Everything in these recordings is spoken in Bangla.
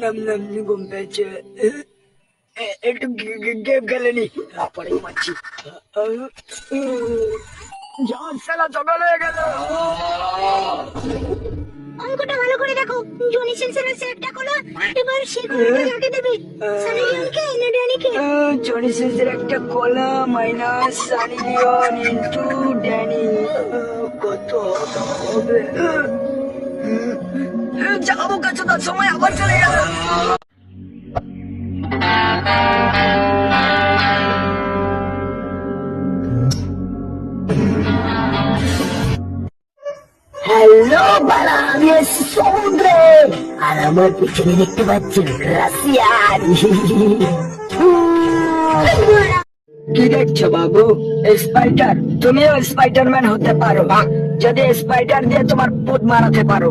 নাম নাম ঘুম পেয়েছে একটু গেম খেলে নি পরে ঘুমাচ্ছি যাও সালা সকাল হয়ে গেল অঙ্কটা ভালো করে দেখো জনি সেন্সরের এবার দেবে। সানি লিওনকে, না ড্যানিকে? জনি একটা কলা minus Sunny Leone into Danny. কত হবে? যাব কাছে সময় আবার চলে গেল। হ্যালো বালা, আমি এসেছি সমুদ্রে। আর আমার পিছনে দেখতে পাচ্ছি রাশিয়ান কি দেখছ বাবু? স্পাইডার, তুমিও স্পাইডারম্যান হতে পারো যদি স্পাইডার দিয়ে তোমার পুত মারাতে পারো।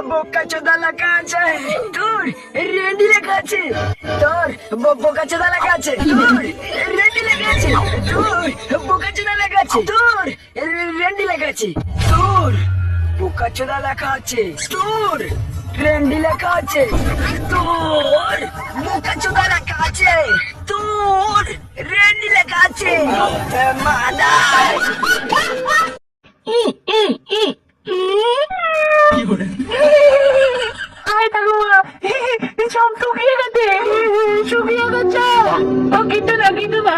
বোকা চোদা লেখা আছে তোর রেডি লেখা আছে। তোর বোকা চোদা লেখা আছে তোর রেডি লেখা আছে। তোর বোকা চোদা লেখা আছে তোর রেডি লেখা আছে। তোর বোকা চোদা লেখা আছে তোর ট্রেন্ডি লেখা আছে। তোর বোকা চোদা লেখা আছে তোর রেন্ডি লেখা আছে। মাদার। সব শুকিয়ে গেছে। শুকিয়ে গেছে। ও কিন্তু না কিন্তু না।